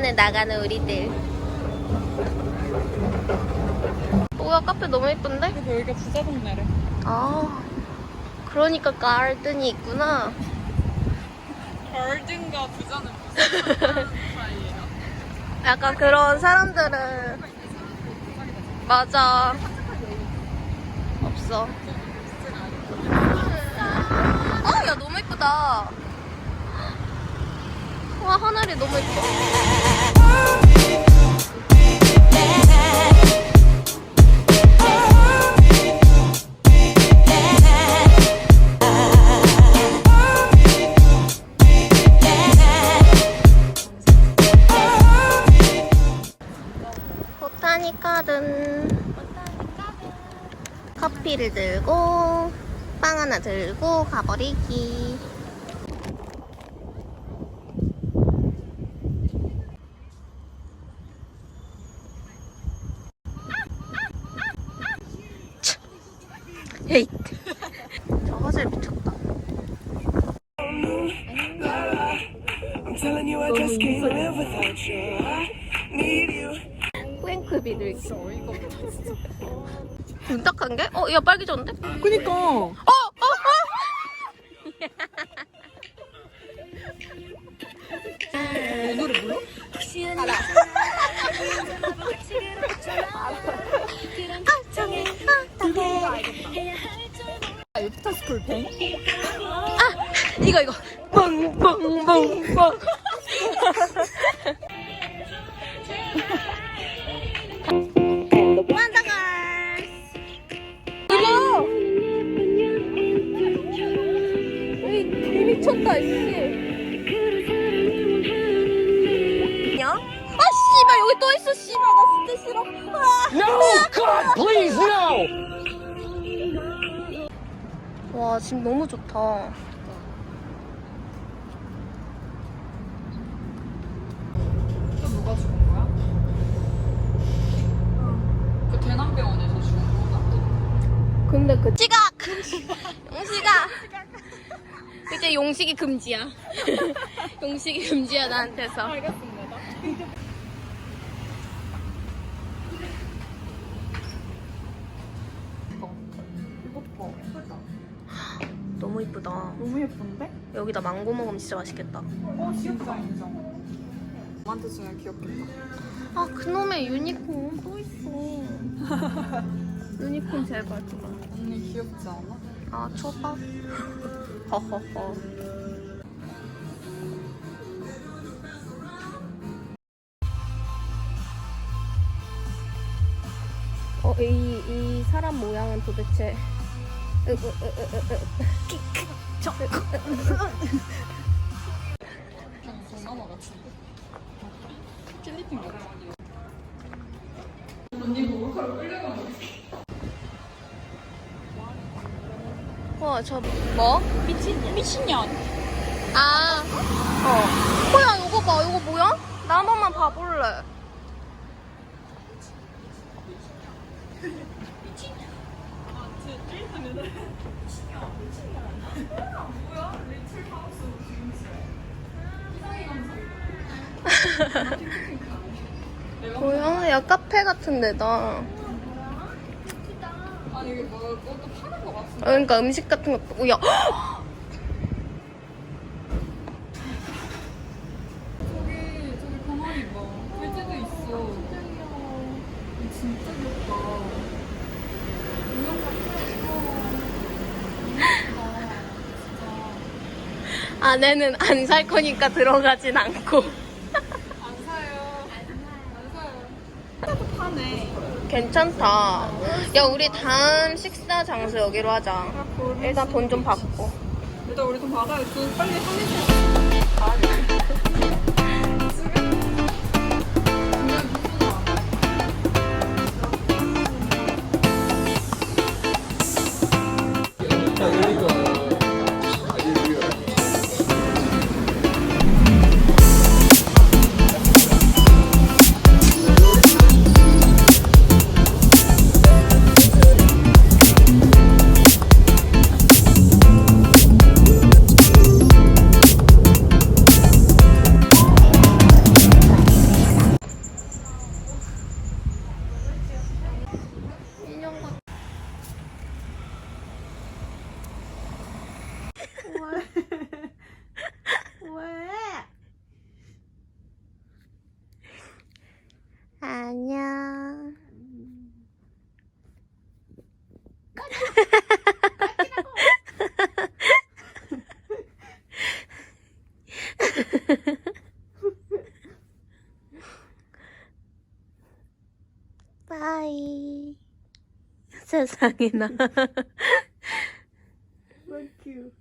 오랜만에 나가는 우리들. 뭐야 카페 너무 예쁜데? 여기가 부자 동네래. 아 그러니까 가든이 있구나. 걸든과 부자는 무슨 사이예요? 약간 그런 사람들은 맞아. 없어. 아, 야 너무 예쁘다. 와 하늘이 너무 예뻐. 보타니 가든. 커피를 들고 빵 하나 들고 가버리기. 헤이. 저 화질 미쳤다. Telling you. 뿌앵크 비둘기. 어이가 없다, 진짜. 문딱한 게? 어, 야, 빨개졌는데? 그니까. 어! 어! 어! 이 노래 몰라? 아, 유프타스쿨 뱅? 아! 이거, 이거. 뻥뻥뻥뻥. 미쳤다, 이씨. 야? 아, 씨발, 여기 또 있어, 씨발. 나 진짜 싫어. 아. No, God, please, no! 와, 지금 너무 좋다. 또 누가 죽은 거야? 그 대남병원에서 죽은 거다. 근데 그 지각! 용식아! 이제 용식이 금지야. 용식이 금지야, 나한테서. 알겠습니다. 이거. 예쁘다. 너무 이쁘다. 너무 예쁜데? 여기다 망고 먹으면 진짜 맛있겠다. 어, 귀엽다, 인정. 엄마한테 주면 귀엽겠다. 아, 그놈의 유니콘 또 있어. 유니콘 제발. 언니 귀엽지 않아? 아, 초밥? 허허허. 어, 이, 이 사람 모양은 도대체. 으, 으, 으, 으, 으, 으. 키크, 저, 으, 으, 으. 그냥 동남아 같은데? 필리핀 같아. 언니 몰카로 끌려가는 와, 저, 뭐? 미친, 미친년. 아, 어. 호야, 이거 봐. 이거 뭐야? 나 한 번만 봐볼래. 뭐야? 야, 카페 같은 데다. 아니, 이게 뭐, 뭐또 파는 거 같은데? 그러니까 음식 같은 것도, 야. 저기, 저기 가만히 봐. 돼지도 있어. 이거 진짜 귀엽다. 우영 같아. 진짜. 안에는 안 살 거니까 들어가진 않고. 안 사요. 안 사요. 하나도 파네. 괜찮다. 야, 우리 다음 식사 장소 여기로 하자. 일단 돈 좀 받고. 일단 우리 돈 받아야 그 빨리 가야 돼. 왜? 안녕. 빠이. 세상에나. So cute.